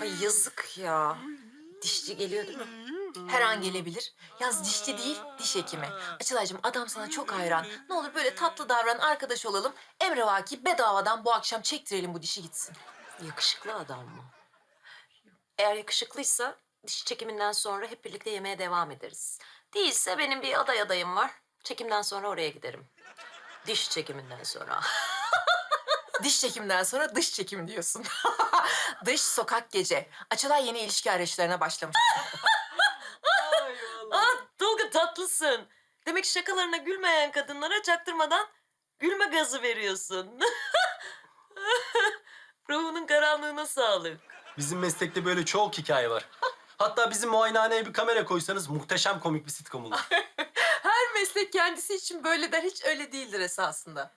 Ay yazık ya. Dişçi geliyor değil mi? Her an gelebilir. Yaz dişçi değil, diş hekimi. Açılaycığım adam sana çok hayran. Ne olur böyle tatlı davran, arkadaş olalım. Emre Vaki bedavadan bu akşam çektirelim bu dişi gitsin. Yakışıklı adam mı? Eğer yakışıklıysa diş çekiminden sonra hep birlikte yemeğe devam ederiz. Değilse benim bir aday adayım var. Çekimden sonra oraya giderim. Diş çekiminden sonra. Diş çekimden sonra dış çekim diyorsun. dış sokak gece. Açılay yeni ilişki arayışlarına başlamış. Aa, Tolga tatlısın. Demek şakalarına gülmeyen kadınlara çaktırmadan gülme gazı veriyorsun. Ruhunun karanlığına sağlık. Bizim meslekte böyle çok hikaye var. Hatta bizim muayenehaneye bir kamera koysanız muhteşem komik bir sitcom olur. Her meslek kendisi için böyle der, hiç öyle değildir esasında.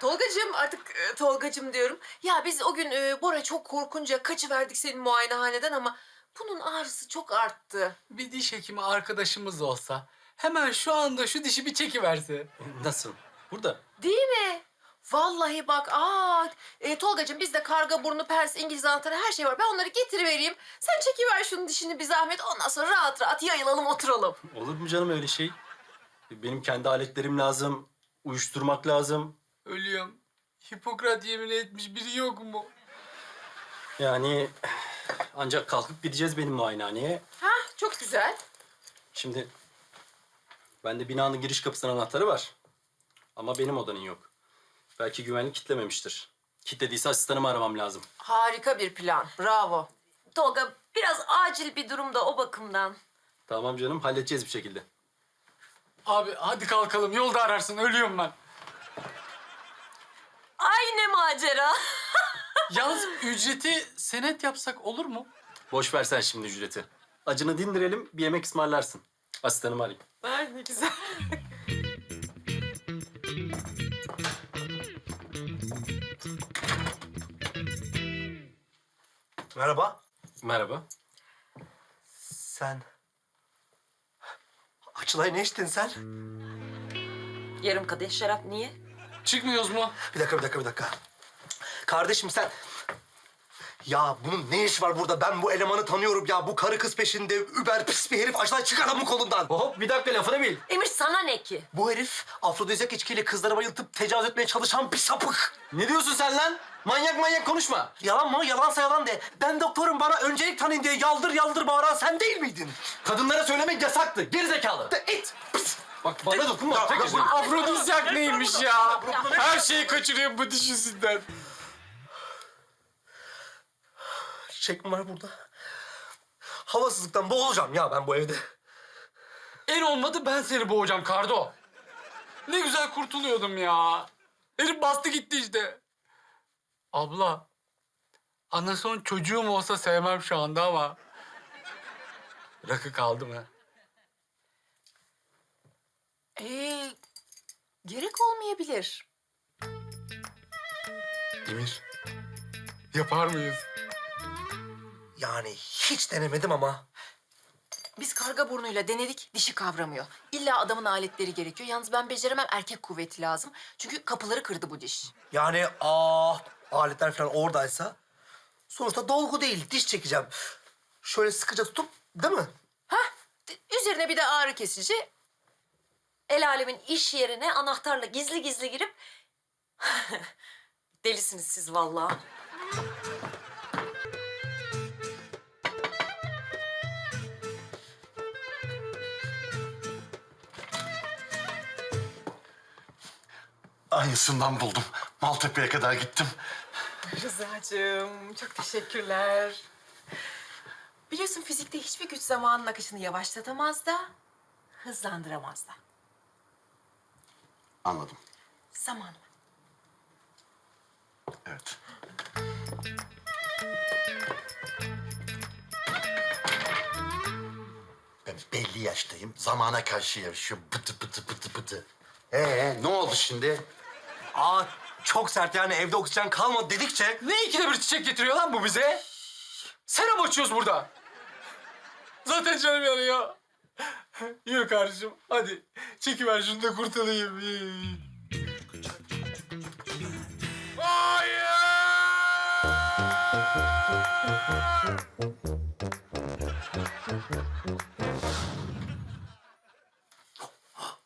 Tolgacığım, artık e, Tolgacığım diyorum. Ya biz o gün e, Bora çok korkunca kaçıverdik senin muayenehaneden ama bunun ağrısı çok arttı. Bir diş hekimi arkadaşımız olsa hemen şu anda şu dişi bir çekiverse. Nasıl? Burada. Değil mi? Vallahi bak, aa, e, Tolgacığım bizde karga burnu, pers, İngiliz anahtarı her şey var. Ben onları getirivereyim. Sen çekiver şunun dişini bir zahmet. Ondan sonra rahat rahat yayılalım, oturalım. Olur mu canım öyle şey? Benim kendi aletlerim lazım. Uyuşturmak lazım. Ölüyorum. Hipokrat yemin etmiş biri yok mu? Yani ancak kalkıp gideceğiz benim muayenehaneye. Hah, çok güzel. Şimdi bende binanın giriş kapısının anahtarı var. Ama benim odanın yok. Belki güvenlik kitlememiştir. Kitlediyse asistanımı aramam lazım. Harika bir plan. Bravo. Tolga biraz acil bir durumda o bakımdan. Tamam canım halledeceğiz bir şekilde. Abi hadi kalkalım yolda ararsın ölüyorum ben. Macera. Yalnız ücreti senet yapsak olur mu? Boş ver sen şimdi ücreti. Acını dindirelim bir yemek ısmarlarsın. Asistanımı arayayım. Ay ne güzel. Merhaba. Merhaba. Sen... Açılay ne içtin sen? Yarım kadeh şarap niye? Çıkmıyoruz mu? Bir dakika, bir dakika, bir dakika. Kardeşim sen... Ya bunun ne işi var burada? Ben bu elemanı tanıyorum ya. Bu karı kız peşinde über pis bir herif. Açılay çık adamın kolundan. Hop bir dakika lafını bil. Emir sana ne ki? Bu herif afrodizyak içkiyle kızları bayıltıp tecavüz etmeye çalışan bir sapık. Ne diyorsun sen lan? Manyak manyak konuşma. Yalan mı? Yalansa yalan de. Ben doktorum bana öncelik tanıyın diye yaldır yaldır bağıran sen değil miydin? Kadınlara söylemek yasaktı. Gerizekalı. De it. Pis. Bak bana dokunma. Afrodizyak neymiş ya? Her şeyi kaçırıyor bu diş mi var burada? Havasızlıktan boğulacağım ya ben bu evde. En olmadı ben seni boğacağım Kardo. Ne güzel kurtuluyordum ya. Herif bastı gitti işte. Abla, ana son çocuğum olsa sevmem şu anda ama... Rakı kaldı mı? Ee, gerek olmayabilir. Emir, yapar mıyız? Yani hiç denemedim ama. Biz karga burnuyla denedik, dişi kavramıyor. İlla adamın aletleri gerekiyor. Yalnız ben beceremem, erkek kuvveti lazım. Çünkü kapıları kırdı bu diş. Yani aa aletler falan oradaysa sonuçta dolgu değil diş çekeceğim. Şöyle sıkıca tutup değil mi? Hah, üzerine bir de ağrı kesici. El alemin iş yerine anahtarla gizli gizli girip... Delisiniz siz vallahi. Aynısından buldum. Maltepe'ye kadar gittim. Rıza'cığım, çok teşekkürler. Biliyorsun fizikte hiçbir güç zamanın akışını yavaşlatamaz da, hızlandıramaz da. Anladım. Zaman. Evet. Ben belli yaştayım. Zamana karşı yarışıyorum. Pıtı pıtı pıtı pıtı. Ee, ne oldu şimdi? Aa çok sert yani evde oksijen kalmadı dedikçe. Ne ikide bir çiçek getiriyor lan bu bize? Serum açıyoruz burada. Zaten canım yanıyor. Yürü kardeşim hadi çekiver şunu da kurtulayım. Hayır!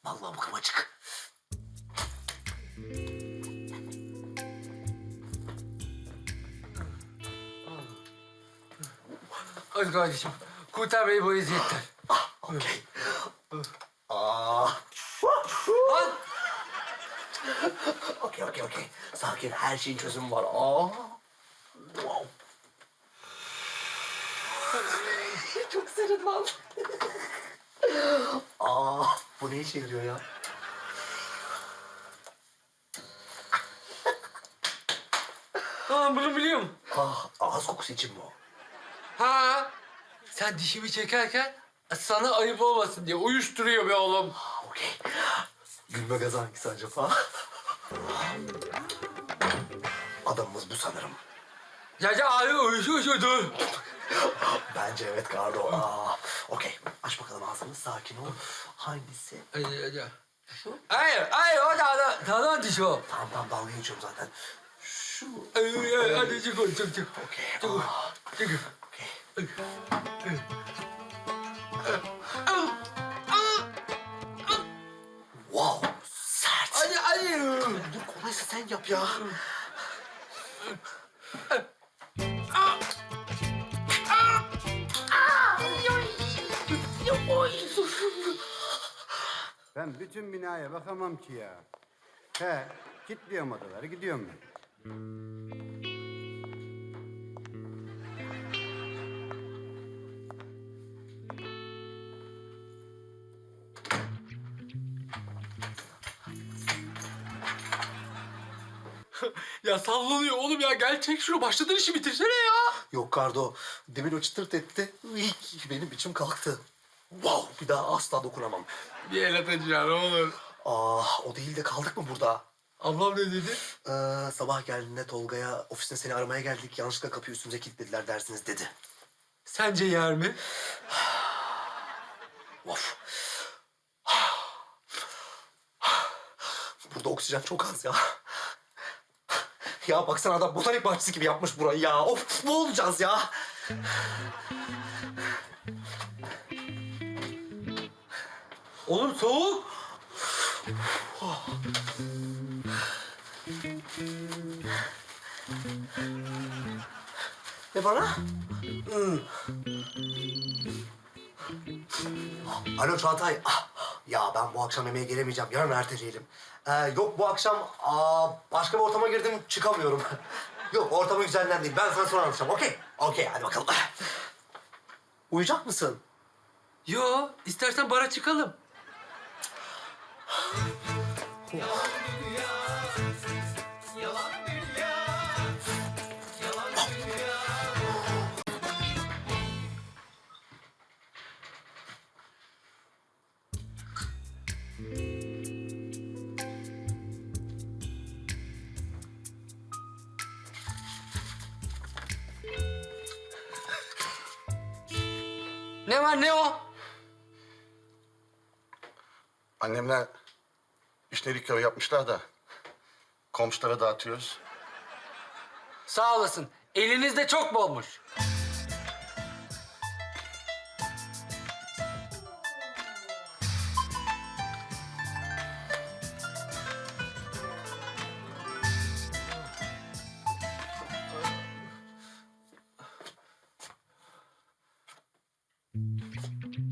Vallahi bu kapı açık. Hadi kardeşim. Kurtar beni bu eziyetten. Okey. Aa. Lan! Okey okey okey. Sakin her şeyin çözümü var. Aa. Wow. Çok serin lan. Aa, bu ne işe yarıyor ya? Lan bunu biliyorum. Ah, ağız kokusu için bu. Ha? Sen dişimi çekerken sana ayıp olmasın diye uyuşturuyor be oğlum. Ah, okey. Gülme gazı hangisi acaba? Adamımız bu sanırım. Ya ya abi uyuşuyordu. Bence evet Gardo. Aa, okey. Aç bakalım ağzını. Sakin ol. Hangisi? Şu. Hayır, hayır o da da da diş o. Tamam tamam dalga geçiyorum zaten. Şu. Hadi, hadi, hadi çık oğlum, çık çık. Okey. Çık. aa, Çık. Wow. Sert. Hadi hadi. Dur kolaysa sen yap ya. Ben bütün binaya bakamam ki ya. He, kilitliyorum odaları, gidiyorum ben. Ya sallanıyor oğlum ya. Gel çek şunu. Başladın işi bitirsene ya. Yok Kardo. Demin o çıtırt etti. Üy, Benim içim kalktı. Wow. Bir daha asla dokunamam. Bir el atacaksın oğlum. Ah o değil de kaldık mı burada? Ablam ne dedi? Ee, sabah geldiğinde Tolga'ya ofisine seni aramaya geldik. Yanlışlıkla kapıyı üstümüze kilitlediler dersiniz dedi. Sence yer mi? Of. Burada oksijen çok az ya. Ya baksana adam botanik bahçesi gibi yapmış burayı ya. Of ne olacağız ya? Oğlum soğuk. Ne bana? Hmm. Alo Çağatay. Ah, ya ben bu akşam yemeğe gelemeyeceğim. Yarın erteleyelim. Ee, yok bu akşam aa, başka bir ortama girdim çıkamıyorum. yok ortamı güzelinden değil. Ben sana sonra anlatacağım. Okey. Okey hadi bakalım. Uyuyacak mısın? Yo, istersen bara çıkalım. Ne var ne o? Annemler işleri köy yapmışlar da komşulara dağıtıyoruz. Sağ olasın. Eliniz de çok bolmuş. Uy,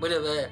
bu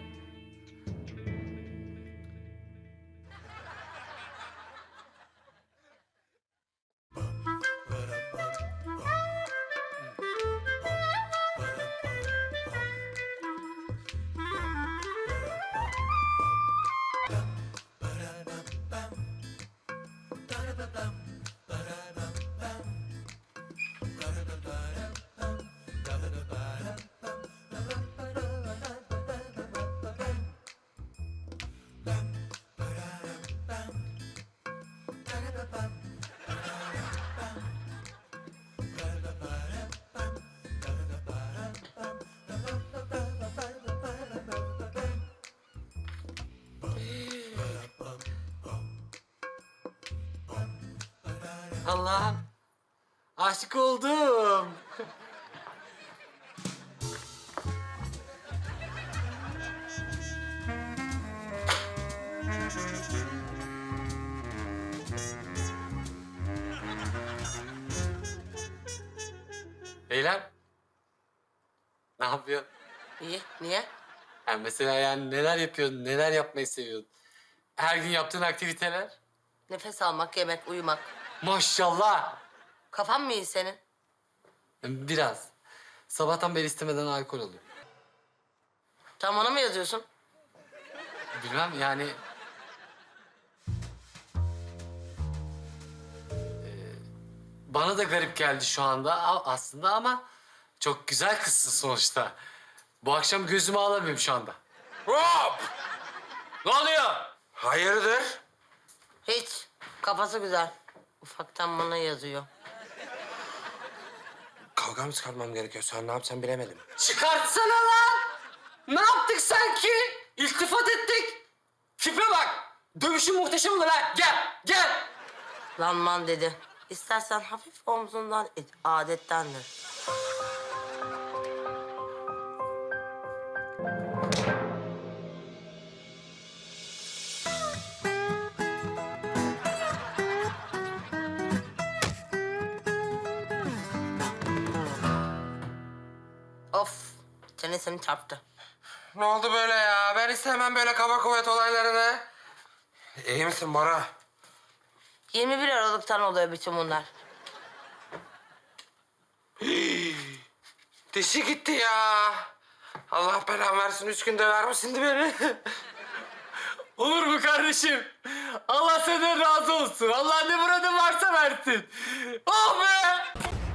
Allah'ım. Aşık oldum. Eylem. Ne yapıyorsun? İyi. Niye? Yani mesela yani neler yapıyorsun, neler yapmayı seviyorsun? Her gün yaptığın aktiviteler? Nefes almak, yemek, uyumak. Maşallah. Kafan mı iyi senin? Biraz. Sabahtan beri istemeden alkol alıyorum. Tam ona mı yazıyorsun? Bilmem yani... Ee, Bana da garip geldi şu anda a- aslında ama çok güzel kızsın sonuçta. Bu akşam gözümü alamıyorum şu anda. Hop! Ne oluyor? Hayırdır? Hiç. Kafası güzel. Ufaktan bana yazıyor. Kavga mı çıkarmam gerekiyor? Sen ne yapacaksın bilemedim. Çıkartsana lan! Ne yaptık sanki? İltifat ettik. Tipe bak. Dövüşün muhteşem olur ha. Gel, gel. Lanman dedi. İstersen hafif omzundan it. Adettendir. Of. Çenesini çarptı. Ne oldu böyle ya? Ben istemem böyle kaba kuvvet olaylarını. İyi misin Bora? 21 Aralık'tan oluyor bütün bunlar. Dişi gitti ya. Allah belamı versin. Üç günde vermişsin beni. Olur mu kardeşim? Allah senden razı olsun. Allah ne muradın varsa versin. Oh be!